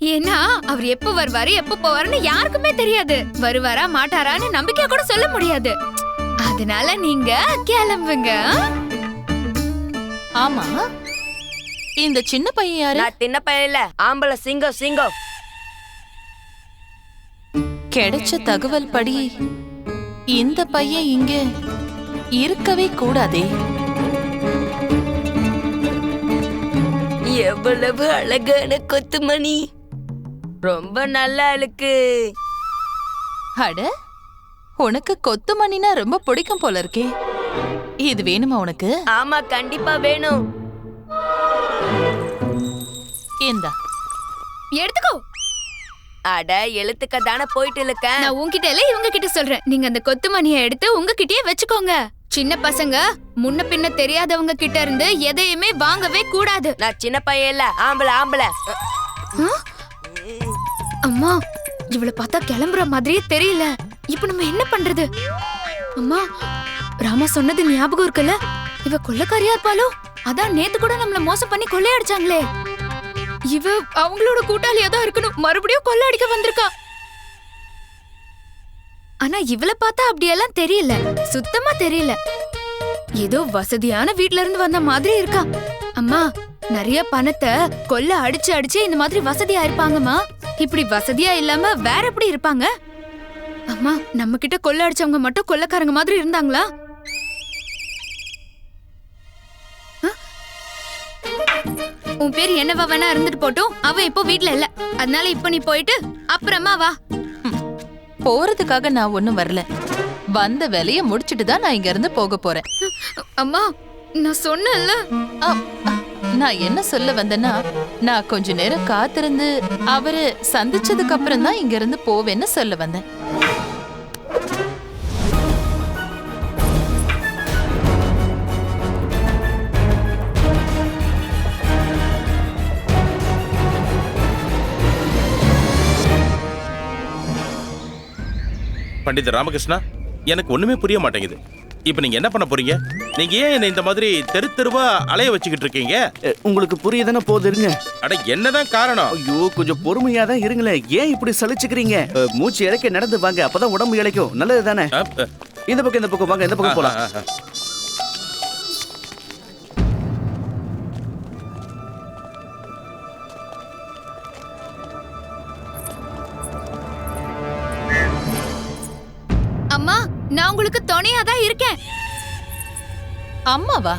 ஏன்னா அவர் எப்ப வருவாரு எப்ப போவாருன்னு யாருக்குமே தெரியாது. வருவாரா மாட்டாரான்னு நம்பிக்கையா கூட சொல்ல முடியாது. அதனால நீங்க கிளம்புங்க. ஆமா. இந்த சின்ன பையன் யாரு? நான் சின்ன பையன் இல்ல ஆம்பளை சிங்கம் சிங்கம். கிடைச்ச தகவல் படி இந்த பையன் இங்க இருக்கவே கூடாதே. எவ்வளவு அழகான கொத்துமணி. ரொம்ப நல்லா இருக்கு. அட உனக்கு கொத்து மணினா ரொம்ப பிடிக்கும் போல இருக்கே. இது வேணுமா உனக்கு? ஆமா கண்டிப்பா வேணும். இந்தா. எடுத்துக்கோ. அட எழுத்துக்க தானே போயிட்டு இருக்கேன் நான் உன்கிட்ட இல்ல இவங்க கிட்ட சொல்றேன். நீங்க அந்த கொத்து மணியை எடுத்து உங்ககிட்டயே வச்சுக்கோங்க. சின்ன பசங்க முன்ன பின்ன தெரியாதவங்க கிட்ட இருந்து எதையுமே வாங்கவே கூடாது. நான் சின்ன பையன் இல்ல ஆம்பளை. ஆம்பளை? அம்மா இவளை பார்த்தா கிளம்புற மாதிரியே தெரியல. இப்ப நம்ம என்ன பண்றது? அம்மா ராமா சொன்னது ஞாபகம் இருக்குல்ல? இவ கொள்ளக்காரியா இருப்பாளோ? அதான் நேத்து கூட நம்மள மோசம் பண்ணி கொள்ளையடிச்சாங்களே. இவ அவங்களோட கூட்டாளியா தான் இருக்கணும். மறுபடியும் கொள்ளையடிக்க வந்திருக்கா. ஆனா இவள பார்த்தா அப்படியெல்லாம் தெரியல. சுத்தமா தெரியல. ஏதோ வசதியான வீட்ல இருந்து வந்த மாதிரி இருக்கா. அம்மா நிறைய பணத்தை கொள்ள அடிச்சு அடிச்சு இந்த மாதிரி வசதியா இருப்பாங்கம்மா. இப்படி வசதியா இல்லாம வேற எப்படி இருப்பாங்க? அம்மா நம்ம கிட்ட கொள்ள அடிச்சவங்க மட்டும் கொள்ளக்காரங்க மாதிரி இருந்தாங்களா? உன் பேர் என்னவா வேணா இருந்துட்டு போட்டும். அவ இப்போ வீட்ல இல்ல. அதனால இப்போ நீ போயிட்டு அப்புறமா வா. போறதுக்காக நான் ஒண்ணும் வரல. வந்த வேலைய முடிச்சிட்டு தான் நான் இங்க இருந்து போக போறேன். அம்மா நான் அ, நான் என்ன சொல்ல வந்தேன்னா நான் கொஞ்ச நேரம் காத்திருந்து அவரு சந்திச்சதுக்கு அப்புறம் தான் இங்க இருந்து போவேன்னு சொல்ல வந்தேன். பண்டித ராமகிருஷ்ணா எனக்கு ஒண்ணுமே புரிய மாட்டேங்குது. இப்போ நீங்க என்ன பண்ண போறீங்க? நீங்க ஏன் என்ன இந்த மாதிரி தெரு தெருவா அலைய வச்சுக்கிட்டு இருக்கீங்க? உங்களுக்கு புரியதானே போகுது இருங்க அட என்னதான் காரணம்? ஐயோ கொஞ்சம் பொறுமையா தான் இருங்களேன் ஏன் இப்படி சலிச்சுக்கிறீங்க? மூச்சு இறக்க நடந்து வாங்க அப்பதான் உடம்பு இழைக்கும். நல்லது தானே இந்த பக்கம் இந்த பக்கம் வாங்க இந்த பக்கம் போலாம். அம்மாவா?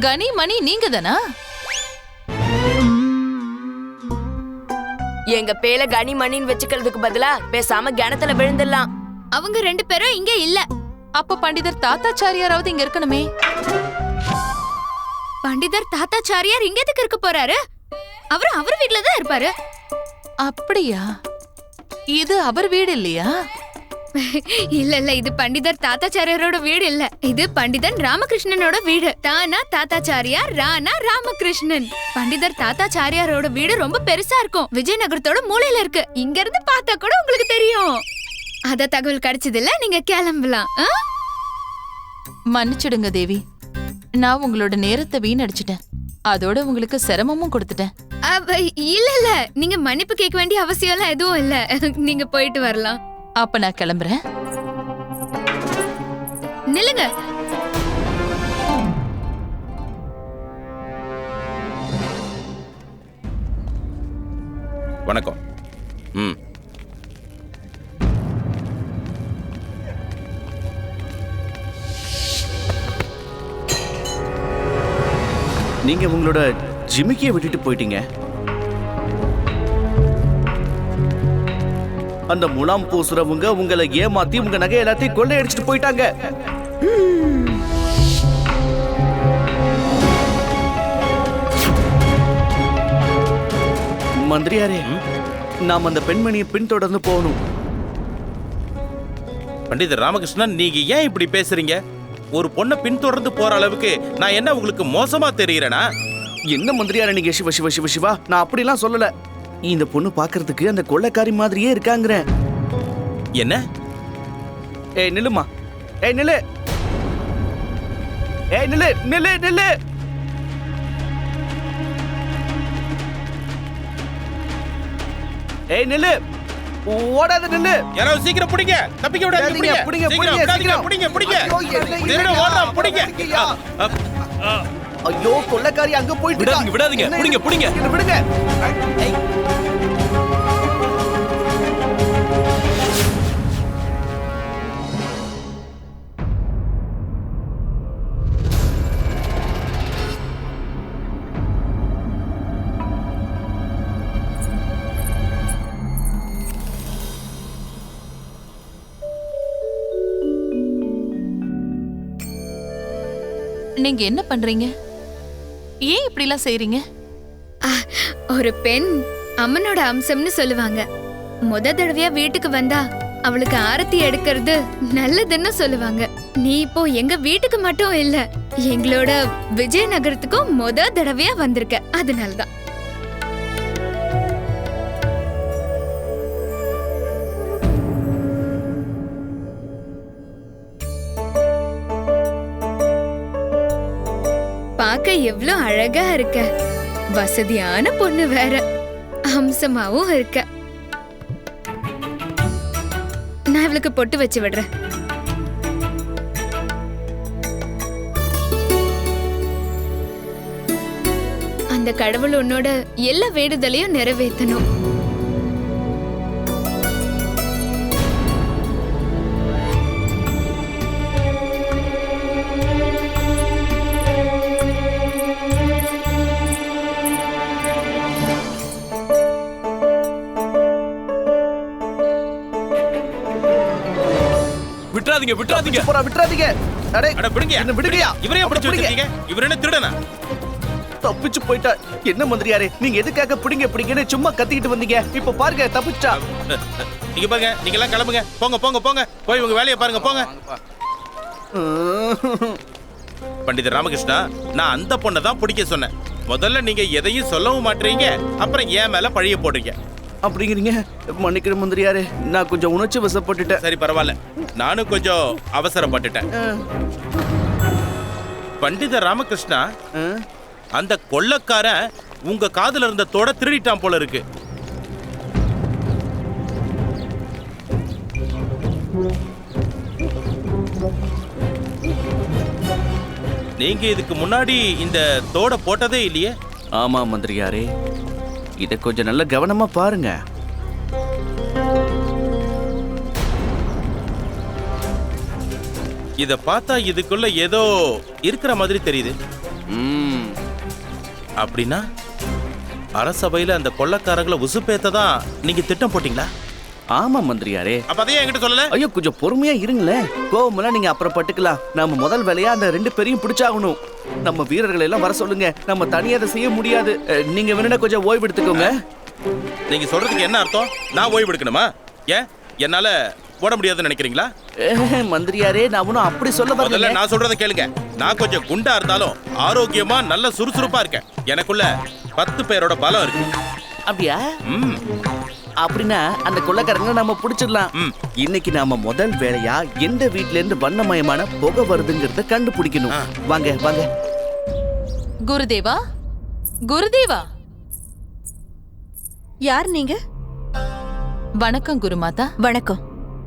கனி மணி நீங்க தானா எங்க பேல கனி மணின்னு வச்சுக்கிறதுக்கு பதிலா பேசாம கிணத்துல விழுந்துடலாம். அவங்க ரெண்டு பேரும் இங்க இல்ல. அப்ப பண்டிதர் தாத்தாச்சாரியாராவது இங்க இருக்கணுமே. பண்டிதர் தாத்தாச்சாரியார் இங்க எதுக்கு இருக்க போறாரு? அவரு அவர் வீட்ல தான் இருப்பாரு. அப்படியா? இது அவர் வீடு இல்லையா? இல்ல இல்ல இது பண்டிதர் தாத்தாச்சாரியாரோட வீடு இல்ல. இது பண்டிதன் ராமகிருஷ்ணனோட வீடு. தானா தாத்தாச்சாரியார் ராணா ராமகிருஷ்ணன். பண்டிதர் தாத்தாச்சாரியாரோட வீடு ரொம்ப பெருசா இருக்கும். விஜயநகரத்தோட மூலையில இருக்கு. இங்க இருந்து பார்த்தா கூட உங்களுக்கு தெரியும். அத தகவல் கிடைச்சது இல்ல நீங்க கிளம்பலாம்? மன்னிச்சிடுங்க தேவி. நான் உங்களோட நேரத்தை வீணடிச்சிட்டேன். அதோட உங்களுக்கு சிரமமும் கொடுத்துட்டேன். இல்ல இல்ல. நீங்க மன்னிப்பு கேட்க வேண்டிய அவசியம் எல்லாம் எதுவும் இல்ல. நீங்க போயிட்டு வரலாம். அப்ப நான் கிளம்புறேன். நில்லுங்க. வணக்கம். ம். நீங்க உங்களோட ஜிமிக்கியை விட்டுட்டு போயிட்டீங்க. அந்த முலாம் பூசுறவங்க உங்களை ஏமாத்தி உங்க நகை எல்லாத்தையும் கொள்ளையடிச்சிட்டு போயிட்டாங்க. மந்திரியாரே நாம் அந்த பெண்மணியை பின்தொடர்ந்து போகணும். பண்டிதர் ராமகிருஷ்ணன் நீங்க ஏன் இப்படி பேசுறீங்க? ஒரு பொண்ணை பின்தொடர்ந்து போற அளவுக்கு நான் என்ன உங்களுக்கு மோசமா தெரியுறேனா என்ன மந்திரியாரே நீங்க? சிவ சிவ சிவ சிவா நான் அப்படிலாம் சொல்லல. இந்த பொண்ணு பார்க்கிறதுக்கு அந்த கொள்ளைக்காரி மாதிரியே இருக்காங்கிறேன். என்ன? ஏய் நில்லுமா. ஏய் நில்லு. ஏய் நில்லு நில்லு நில்லு. ஏய் நில்லு. ஓடாத நில்லு. யாராவது சீக்கிரம் பிடிங்க. தப்பிக்க விடாதீங்க பிடிங்க. பிடிங்க, பிடிங்க, பிடிங்க பிடிங்க. ஐயோ, என்ன இது? திருட ஓடுறான் பிடிங்க. ஐயா. கொள்ளக்காரி அங்க போயிட்டு விடாதீங்க, விடாதீங்க. பிடிங்க? பிடிங்க. என்ன விடுங்க. நீங்க என்ன பண்றீங்க ஏன் இப்படிலாம் செய்றீங்க? ஆ, ஒரு பெண் அம்மனோட அம்சம்னு சொல்லுவாங்க. முத தடவையா வீட்டுக்கு வந்தா அவளுக்கு ஆரத்தி எடுக்கிறது நல்லதுன்னு சொல்லுவாங்க. நீ இப்போ எங்க வீட்டுக்கு மட்டும் இல்ல எங்களோட விஜயநகரத்துக்கும் முத தடவையா வந்திருக்க. அதனாலதான். பார்க்க எவ்ளோ அழகா இருக்க. வசதியான பொண்ணு வேற. அம்சமாவும் இருக்க. நான் இவளுக்கு பொட்டு வச்சு விடுறேன். அந்த கடவுள் உன்னோட எல்லா வேடுதலையும் நிறைவேற்றணும். விட்டுறாதீங்க. போறா விட்டுறாதீங்க. அடே அட பிடிங்க என்ன விடுங்கயா? இவரே பிடிச்சு. வச்சிருக்கீங்க. இவர் என்ன திருடனா? தப்பிச்சு போயிட்டா. என்ன மந்திரியாரே நீங்க எதுக்காக பிடிங்க பிடிங்கன்னு சும்மா கத்திக்கிட்டு வந்தீங்க? இப்ப பாருங்க தப்பிச்சா? நீங்க பாருங்க நீங்க எல்லாம் கிளம்புங்க. போங்க போங்க போங்க. போய் உங்க வேலையை பாருங்க போங்க. பண்டிதர் ராமகிருஷ்ணா நான் அந்த பொண்ணை தான் பிடிக்க சொன்னேன். முதல்ல நீங்க எதையும் சொல்லவும் மாட்டீங்க அப்புறம் என் மேல பழிய போடுறீங்க. அப்படிங்கிறீங்க? மன்னிக்கிற மந்திரியாரே நான் கொஞ்சம் உணர்ச்சி வசப்பட்டுட்டேன். சரி பரவாயில்ல. நானும் கொஞ்சம் அவசரப்பட்டுட்டேன். பண்டிதர் ராமகிருஷ்ணா அந்த கொள்ளக்காரன் உங்க காதுல இருந்த தொட திருடிட்டான் போல இருக்கு. நீங்க இதுக்கு முன்னாடி இந்த தோட போட்டதே இல்லையே? ஆமா மந்திரியாரே. இத கொஞ்சம் நல்ல கவனமா பாருங்க. இத பார்த்தா இதுக்குள்ள ஏதோ இருக்கிற மாதிரி தெரியுது. ம், அப்படின்னா அரசபையில அந்த கொள்ளக்காரங்களை உசுப்பேத்த தான் நீங்க திட்டம் போட்டீங்களா? ஆமா மந்திரியாரே. அப்ப அதையும் என்கிட்ட சொல்லல? ஐயோ கொஞ்சம் பொறுமையா இருங்களேன். கோவமெல்லாம் நீங்க அப்புறம் பட்டுக்கலாம். நம்ம முதல் வேலையா அந்த ரெண்டு பேரையும் பிடிச்சாகணும். நம்ம வீரர்களை எல்லாம் வர சொல்லுங்க. நம்ம தனியா அதை செய்ய முடியாது. நீங்க வேணும்னா கொஞ்சம் ஓய்வு எடுத்துக்கோங்க. நீங்க சொல்றதுக்கு என்ன அர்த்தம்? நான் ஓய்வு எடுக்கணுமா? ஏன்? என்னால ஓட முடியாதுன்னு நினைக்கிறீங்களா? மந்திரியாரே நான் ஒன்றும் அப்படி சொல்ல வரல. நான் சொல்றத கேளுங்க. நான் கொஞ்சம் குண்டா இருந்தாலும் ஆரோக்கியமா நல்ல சுறுசுறுப்பா இருக்கேன். எனக்குள்ள பத்து பேரோட பலம் இருக்கு. அப்படியா? ம். அப்படின்னா அந்த கொள்ளக்காரங்க நம்ம பிடிச்சிடலாம். ம். இன்னைக்கு நாம முதல் வேலையா எந்த வீட்ல இருந்து வண்ணமயமான புகை வருதுங்கிறத கண்டுபிடிக்கணும். வாங்க வாங்க. குருதேவா? குருதேவா? யார் நீங்க? வணக்கம் குருமாதா. வணக்கம்.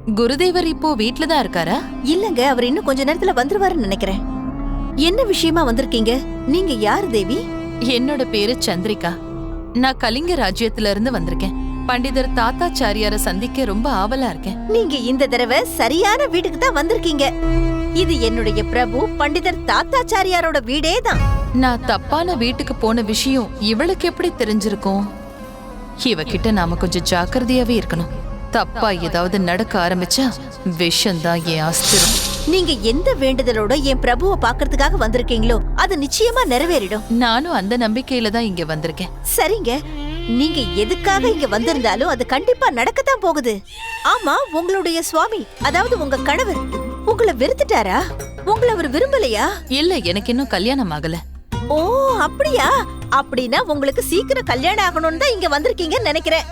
குருதேவர் இப்போ வீட்ல தான் இருக்காரா? இல்லங்க அவர் இன்னும் கொஞ்ச நேரத்துல வந்துருவாருன்னு நினைக்கிறேன். என்ன விஷயமா வந்திருக்கீங்க? நீங்க யார் தேவி? என்னோட பேரு சந்திரிகா. நான் கலிங்க ராஜ்யத்துல இருந்து வந்திருக்கேன். பண்டிதர் தாத்தாச்சாரியார சந்திக்க ரொம்ப ஆவலா இருக்கேன். நீங்க இந்த தடவை சரியான வீட்டுக்கு தான் வந்திருக்கீங்க. இது என்னுடைய பிரபு பண்டிதர் தாத்தாச்சாரியாரோட வீடே தான். நான் தப்பான வீட்டுக்கு போன விஷயம் இவளுக்கு எப்படி தெரிஞ்சிருக்கும்? இவகிட்ட நாம கொஞ்சம் ஜாக்கிரதையாவே இருக்கணும். தப்பா ஏதாவது நடக்க ஆரம்பிச்சா விஷம்தான் என் அஸ்திரம் நீங்க எந்த வேண்டுதலோட என் பிரபுவை பாக்குறதுக்காக வந்திருக்கீங்களோ அது நிச்சயமா நிறைவேறிடும். நானும் அந்த நம்பிக்கையில தான் இங்க வந்திருக்கேன். சரிங்க. நீங்க எதுக்காக இங்க வந்திருந்தாலும் அது கண்டிப்பா நடக்கத்தான் போகுது. ஆமா உங்களுடைய சுவாமி அதாவது உங்க கணவர் உங்களை வெறுத்துட்டாரா? உங்களை அவர் விரும்பலையா? இல்ல எனக்கு இன்னும் கல்யாணம் ஆகல. ஓ அப்படியா? அப்படின்னா உங்களுக்கு சீக்கிரம் கல்யாணம் ஆகணும்னு தான் இங்க வந்திருக்கீங்கன்னு நினைக்கிறேன்.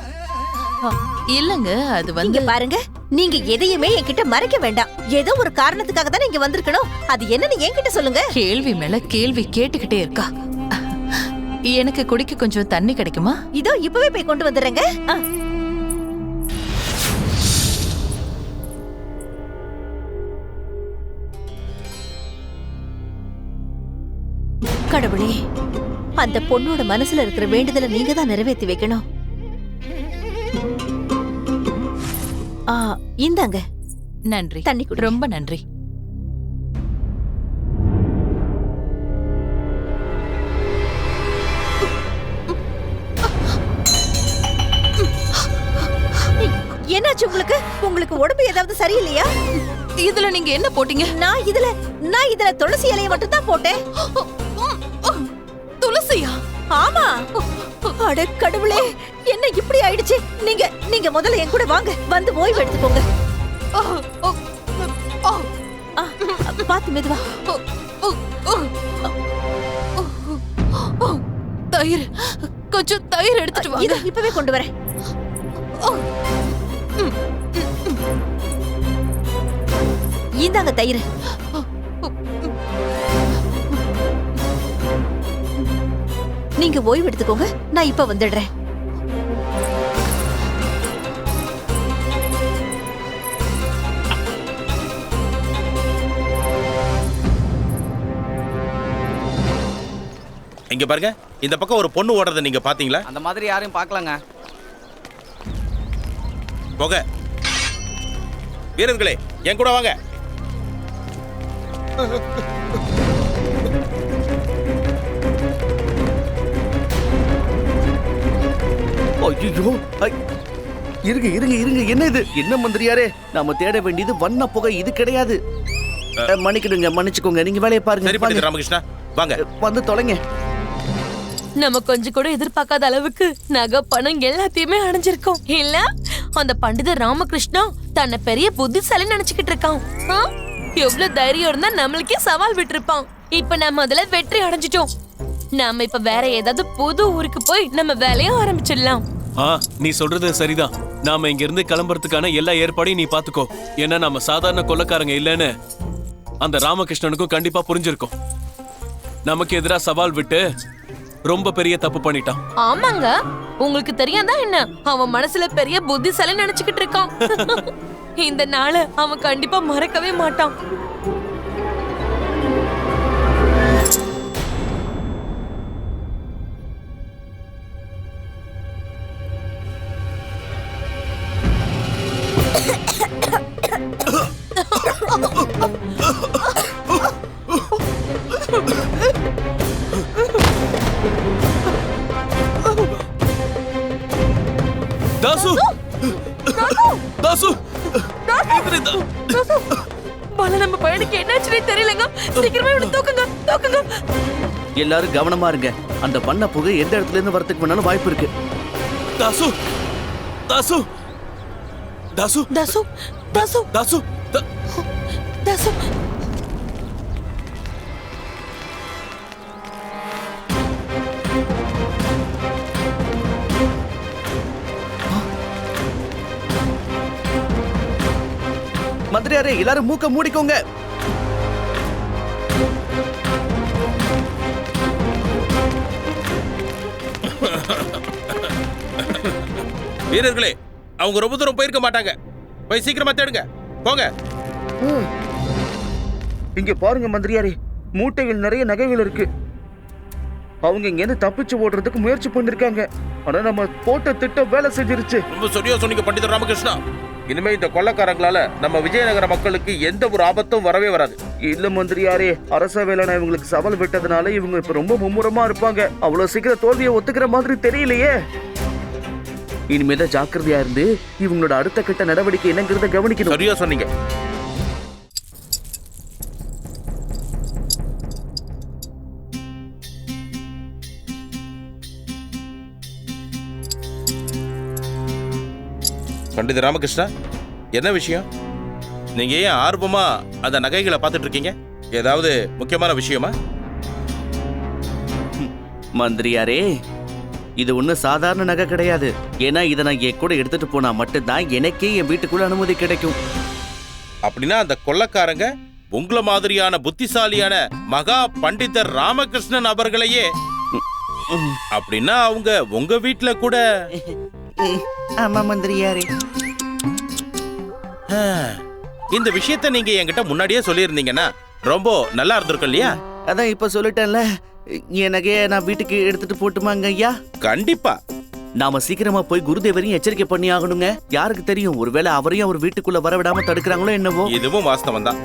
இல்லங்க அது வந்து பாருங்க நீங்க எதையுமே என்கிட்ட மறைக்க வேண்டாம். ஏதோ ஒரு காரணத்துக்காக தானே இங்க வந்திருக்கணும். அது என்னன்னு என்கிட்ட சொல்லுங்க. கேள்வி மேல கேள்வி கேட்டுக்கிட்டே இருக்கா. எனக்கு குடிக்க கொஞ்சம் தண்ணி கிடைக்குமா? இதோ இப்பவே போய் கொண்டு வந்துடுறேங்க. கடவுளே அந்த பொண்ணோட மனசுல இருக்கிற வேண்டுதலை நீங்க தான் நிறைவேற்றி வைக்கணும். இந்தாங்க. நன்றி. தண்ணி ரொம்ப நன்றி. என்னாச்சு உங்களுக்கு? உங்களுக்கு உடம்பு ஏதாவது சரியில்லையா? இதுல நீங்க என்ன போட்டீங்க? நான் இதுல நான் இதுல துளசி இலைய மட்டும் தான் போட்டேன். துளசியா? ஆமா. அட கடவுளே என்ன இப்படி ஆயிடுச்சு? நீங்க நீங்க முதல்ல என் கூட வாங்க வந்து ஓய்வு எடுத்துக்கோங்க. பாத்து மெதுவா. தயிர் கொஞ்சம் தயிர் எடுத்துட்டு வாங்க. இப்பவே கொண்டு வரேன். இந்தாங்க தயிர். நீங்க ஓய்வு எடுத்துக்கோங்க. நான் இப்ப வந்துடுறேன். இங்க பாருங்க இந்த பக்கம் ஒரு பொண்ணு ஓடுறத நீங்க பாத்தீங்களா? அந்த மாதிரி யாரையும் பார்க்கலாங்க. போக. வீரர்களே என் கூட வாங்க. ஐயோ இருங்க இருங்க இருங்க. என்ன இது? என்ன மந்திரியாரே? நாம தேட வேண்டியது வண்ண புகை. இது கிடையாது. மன்னிக்கிடுங்க மன்னிச்சுக்கோங்க. நீங்க வேலையை பாருங்க. ராமகிருஷ்ணா வாங்க. வந்து தொலைங்க. நம்ம கொஞ்சம் கூட எதிர்பார்க்காத அளவுக்கு நகை பணம் எல்லாத்தையுமே அடைஞ்சிருக்கோம். இல்ல? அந்த பண்டிதர் ராமகிருஷ்ணா தன்னை பெரிய புத்திசாலி நினைச்சுக்கிட்டு இருக்கான்? எவ்வளவு தைரியம் இருந்தா நம்மளுக்கே சவால் விட்டிருப்பான். இப்ப நம்ம அதுல வெற்றி அடைஞ்சிட்டோம். நாம இப்ப வேற ஏதாவது புது ஊருக்கு போய் நம்ம வேலைய ஆரம்பிச்சிடலாம். ஆ நீ சொல்றது சரிதான். நாம இங்க இருந்து கிளம்புறதுக்கான எல்லா ஏற்பாடையும் நீ பாத்துக்கோ. ஏன்னா நம்ம சாதாரண கொள்ளக்காரங்க இல்லைன்னு அந்த ராமகிருஷ்ணனுக்கும் கண்டிப்பா புரிஞ்சிருக்கும். நமக்கு எதிரா சவால் விட்டு ரொம்ப பெரிய தப்பு பண்ணிட்டான். ஆமாங்க. உங்களுக்கு தெரியாதா என்ன? அவன் மனசுல பெரிய புத்திசாலி நினைச்சுக்கிட்டு இருக்கான். இந்த நாளை அவன் கண்டிப்பா மறக்கவே மாட்டான். தாசு. தாசு. எதிரி தா- பல நம்ம பையனுக்கு என்னாச்சுன்னே தெரியலங்க. சீக்கிரமா இவனை தூக்குங்க. தூக்குங்க. எல்லாரும் கவனமா இருங்க. அந்த வண்ண புகை எந்த இடத்துல இருந்து வரதுக்கு வேணாலும் வாய்ப்பு இருக்கு. தாசு. தாசு. தாசு. தசு. தசு. தாசு. தா- தசு. மந்திரியாரே எல்லாரும் மூக்க மூடிக்கோங்க. வீரர்களே அவங்க ரொம்ப தூரம் போயிருக்க மாட்டாங்க. போய் சீக்கிரமா தேடுங்க. போங்க. இங்க பாருங்க மந்திரியாரே மூட்டைகள் நிறைய நகைகள் இருக்கு. அவங்க இங்க இருந்து தப்பிச்சு ஓடுறதுக்கு முயற்சி பண்ணிருக்காங்க. ஆனா நம்ம போட்ட திட்டம் வேலை செஞ்சிருச்சு. ரொம்ப சரியா சொன்னீங்க பண்டிதர் ராமகிருஷ்ணா. இனிமே இந்த கொள்ளக்காரங்களால நம்ம விஜயநகர மக்களுக்கு எந்த ஒரு ஆபத்தும் வரவே வராது. இல்ல மந்திரியாரே அரச வேளாண் இவங்களுக்கு சவால் விட்டதுனால இவங்க இப்ப ரொம்ப மும்முரமா இருப்பாங்க. அவ்வளவு சீக்கிரம் தோல்வியை ஒத்துக்கிற மாதிரி தெரியலையே. இனிமேதான் ஜாக்கிரதையா இருந்து இவங்களோட அடுத்த கட்ட நடவடிக்கை என்னங்கிறத கவனிக்கணும். சரியா சொன்னீங்க. பண்டிதர் ராமகிருஷ்ணா என்ன விஷயம்? நீங்க ஏன் ஆர்வமா அந்த நகைகளை பார்த்துட்டு இருக்கீங்க ஏதாவது முக்கியமான விஷயமா? மந்திரியாரே இது ஒன்றும் சாதாரண நகை கிடையாது. ஏன்னா இதை நான் என் கூட எடுத்துட்டு போனா மட்டும்தான் எனக்கே என் வீட்டுக்குள்ள அனுமதி கிடைக்கும். அப்படின்னா அந்த கொள்ளக்காரங்க உங்கள மாதிரியான புத்திசாலியான மகா பண்டிதர் ராமகிருஷ்ணன் அவர்களையே. அப்படின்னா அவங்க உங்க வீட்ல கூட ஆமா மந்திரியாரே. இந்த விஷயத்த நீங்க என்கிட்ட முன்னாடியே சொல்லியிருந்தீங்கன்னா ரொம்ப நல்லா இருந்திருக்கும் இல்லையா? அதான் இப்ப சொல்லிட்டேன்ல. என் நகையை நான் வீட்டுக்கு எடுத்துட்டு போட்டுமாங்க ஐயா? கண்டிப்பா. நாம சீக்கிரமா போய் குருதேவரையும் எச்சரிக்கை பண்ணி ஆகணுங்க. யாருக்கு தெரியும்? ஒருவேளை அவரையும் அவர் வீட்டுக்குள்ள வரவிடாம தடுக்கிறாங்களோ என்னவோ? இதுவும் வாஸ்தவம் தான்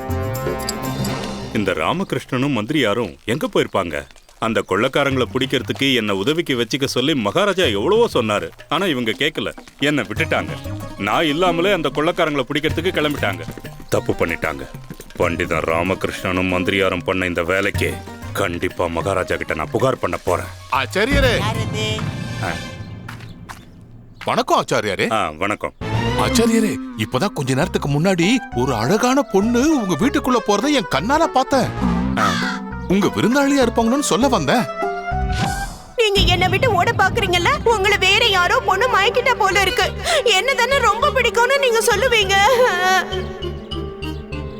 இந்த ராமகிருஷ்ணனும் மந்திரியாரும் எங்க போயிருப்பாங்க? அந்த கொள்ளக்காரங்களை பிடிக்கிறதுக்கு என்ன உதவிக்கு வச்சுக்க சொல்லி மகாராஜா எவ்வளவோ சொன்னாரு. ஆனா இவங்க கேட்கல என்ன விட்டுட்டாங்க. நான் இல்லாமலே அந்த கொள்ளக்காரங்களை பிடிக்கிறதுக்கு கிளம்பிட்டாங்க. தப்பு பண்ணிட்டாங்க. பண்டிதன் ராமகிருஷ்ணனும் மந்திரியாரும் பண்ண இந்த வேலைக்கு கண்டிப்பா மகாராஜா கிட்ட நான் புகார் பண்ண போறேன். ஆச்சாரியரே! வணக்கம் ஆச்சாரியாரே. ஆ வணக்கம். ஆச்சாரியரே இப்பதான் கொஞ்ச நேரத்துக்கு முன்னாடி ஒரு அழகான பொண்ணு உங்க வீட்டுக்குள்ள போறதை என் கண்ணால பார்த்தேன். ஆ, உங்க விருந்தாளியா இருப்பாங்கன்னு சொல்ல வந்தேன். நீங்க என்ன விட்டு ஓட பாக்குறீங்கல்ல? உங்களை வேற யாரோ பொண்ணு மயக்கிட்ட போல இருக்கு. என்ன தானே ரொம்ப பிடிக்கும்னு நீங்க சொல்லுவீங்க?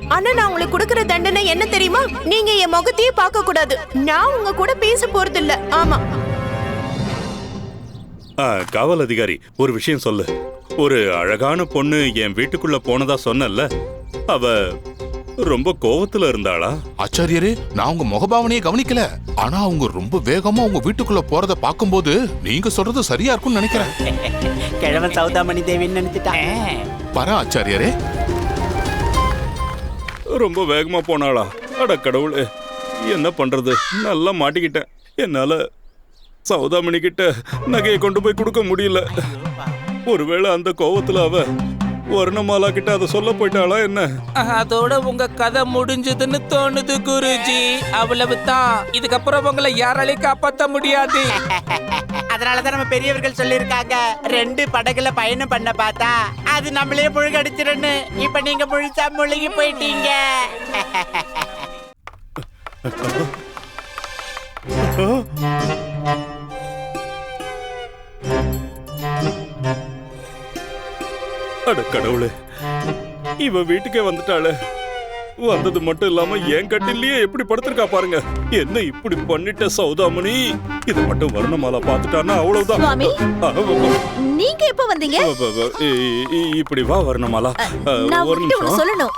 ஆனா நான் உங்களுக்கு கொடுக்கிற தண்டனை என்ன தெரியுமா? நீங்க என் முகத்தையே பார்க்க கூடாது நான் உங்க கூட பேச போறது இல்ல ஆமா. ஆ, காவல் அதிகாரி ஒரு விஷயம் சொல்லு. ஒரு அழகான பொண்ணு என் வீட்டுக்குள்ள போனதா சொன்னல அவ ரொம்ப கோவத்துல இருந்தாளா? ஆச்சாரியரே நான் உங்க முகபாவனையை கவனிக்கல. ஆனா அவங்க ரொம்ப வேகமா உங்க வீட்டுக்குள்ள போறத பாக்கும்போது நீங்க சொல்றது சரியா இருக்கும்னு நினைக்கிறேன். கிழவன் சௌதாமணி தேவின்னு நினைச்சிட்டான் வரேன் ஆச்சாரியரே. ரொம்ப வேகமா போனாளா? அட கடவுளே என்ன பண்றது? நல்லா மாட்டிக்கிட்டேன். என்னால சௌதாமணி கிட்ட நகையை கொண்டு போய் கொடுக்க முடியல. ஒருவேளை அந்த கோவத்துல அவ வர்ணமாலா கிட்ட அதை சொல்ல போயிட்டாளா என்ன அதோட உங்க கதை முடிஞ்சதுன்னு தோணுது குருஜி அவ்வளவு தான் இதுக்கப்புறம் உங்களை யாராலையும் காப்பாத்த முடியாது அதனாலதான் நம்ம பெரியவர்கள் சொல்லிருக்காங்க ரெண்டு படகுல பயணம் பண்ண பார்த்தா அது நம்மளே முழுகடிச்சிருன்னு இப்ப நீங்க முழுசா முழுகி போயிட்டீங்க அட கடவுளே. இவ வீட்டுக்கே வந்துட்டாளே. வந்தது மட்டும் இல்லாம என் கட்டிலேயே எப்படி படுத்திருக்கா பாருங்க. என்ன இப்படி பண்ணிட்ட சௌதாமணி இது மட்டும் வர்ணமாலா பாத்துட்டான்னா அவ்வளவுதான். நீங்க எப்ப வந்தீங்க? இப்படி வா வர்ணமாலா. ஒரு நிமிஷம். சொல்லணும்.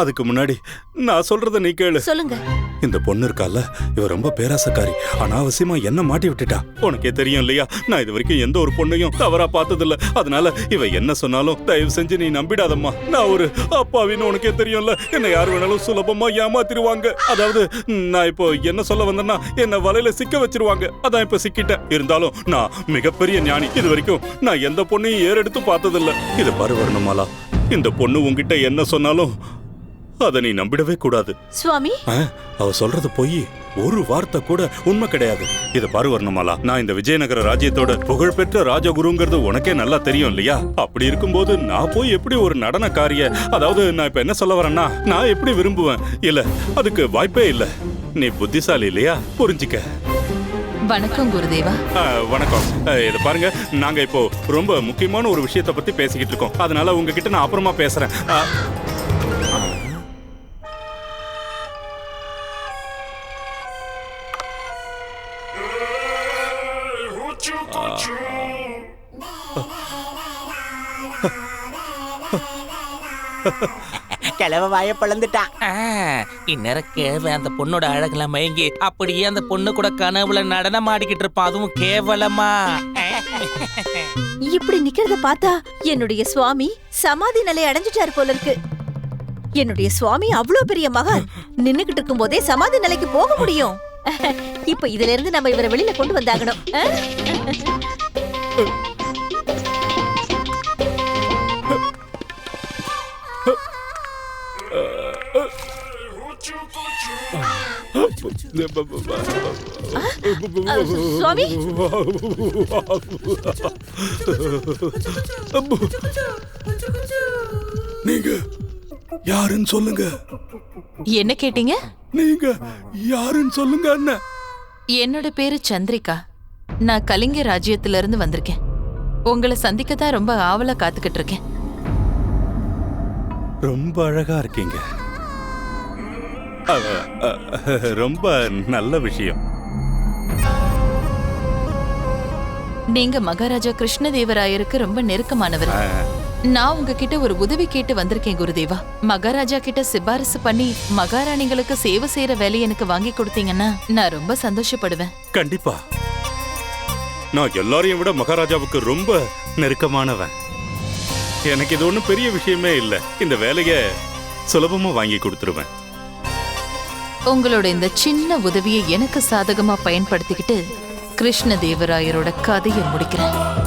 அதுக்கு முன்னாடி நான் சொல்றத நீ கேளு. சொல்லுங்க. இந்த பொண்ணு இருக்கால இவ ரொம்ப பேராசக்காரி. அனாவசியமா என்ன மாட்டி விட்டுட்டா? உனக்கே தெரியும் இல்லையா? நான் இது வரைக்கும் எந்த ஒரு பொண்ணையும் தவறா பார்த்ததில்ல. அதனால இவ என்ன சொன்னாலும் தயவு செஞ்சு நீ நம்பிடாதம்மா. நான் ஒரு அப்பாவின்னு உனக்கே தெரியும்ல. என்ன யார் வேணாலும் சுலபமா ஏமாத்திருவாங்க அதாவது நான் இப்போ என்ன சொல்ல வந்தேன்னா என்ன வலையில சிக்க வச்சிருவாங்க. அதான் இப்ப சிக்கிட்டேன். இருந்தாலும் நான் மிகப்பெரிய ஞானி. இது வரைக்கும் நான் எந்த பொண்ணையும் ஏறெடுத்து பார்த்ததில்ல. இது பாரு வரணுமாலா. இந்த பொண்ணு உன்கிட்ட என்ன சொன்னாலும் அதை நீ நம்பிடவே கூடாது. சுவாமி? அவ சொல்றது பொய். ஒரு வார்த்தை கூட உண்மை கிடையாது. இத பாரு வர்ணமாலா நான் இந்த விஜயநகர ராஜ்யத்தோட புகழ்பெற்ற ராஜகுருங்கிறது உனக்கே நல்லா தெரியும் இல்லையா? அப்படி இருக்கும்போது நான் போய் எப்படி ஒரு நடனக்காரிய அதாவது நான் இப்ப என்ன சொல்ல வரேன்னா நான் எப்படி விரும்புவேன்? இல்ல அதுக்கு வாய்ப்பே இல்ல. நீ புத்திசாலி இல்லையா? புரிஞ்சுக்க. வணக்கம் குருதேவா. வணக்கம். இத பாருங்க நாங்க இப்போ ரொம்ப முக்கியமான ஒரு விஷயத்தை பத்தி பேசிக்கிட்டு இருக்கோம். அதனால உங்ககிட்ட நான் அப்புறமா பேசுறேன். கிழவ வாய பழந்துட்டான் இந்நேரம் கிழவ அந்த பொண்ணோட அழகுல மயங்கி அப்படியே அந்த பொண்ணு கூட கனவுல நடனம் ஆடிக்கிட்டு இருப்பான் அதுவும் கேவலமா. இப்படி நிக்கிறத பார்த்தா என்னுடைய சுவாமி சமாதி நிலை அடைஞ்சிட்டாரு போல இருக்கு. என்னுடைய சுவாமி அவ்வளோ பெரிய மகான். நின்னுகிட்டு இருக்கும் போதே சமாதி நிலைக்கு போக முடியும். இப்ப இதுல இருந்து நம்ம இவரை வெளியில கொண்டு வந்தாகணும். சுவாமி? நீங்க யாருன்னு சொல்லுங்க. என்ன கேட்டீங்க? நீங்க யாருன்னு சொல்லுங்க அண்ணன் என்னோட பேரு சந்திரிகா. நான் கலிங்க ராஜ்யத்துல இருந்து வந்திருக்கேன். உங்களை சந்திக்க தான் ரொம்ப ஆவலா காத்துக்கிட்டு இருக்கேன். ரொம்ப அழகா இருக்கீங்க. ரொம்ப நல்ல விஷயம். நீங்க மகாராஜா கிருஷ்ணதேவராயருக்கு ரொம்ப நெருக்கமானவர். நான் உங்ககிட்ட ஒரு உதவி கேட்டு வந்திருக்கேன் குருதேவா. மகாராஜா கிட்ட சிபாரிசு பண்ணி மகாராணிகளுக்கு சேவை செய்யற வேலையை எனக்கு வாங்கி கொடுத்தீங்கன்னா நான் ரொம்ப சந்தோஷப்படுவேன். கண்டிப்பா. நான் எல்லாரையும் விட மகாராஜாவுக்கு ரொம்ப நெருக்கமானவன். எனக்கு இது ஒண்ணும் பெரிய விஷயமே இல்ல. இந்த வேலைய சுலபமா வாங்கி கொடுத்துருவேன். உங்களோட இந்த சின்ன உதவியை எனக்கு சாதகமா பயன்படுத்திக்கிட்டு கிருஷ்ணதேவராயரோட கதையை முடிக்கிறேன்.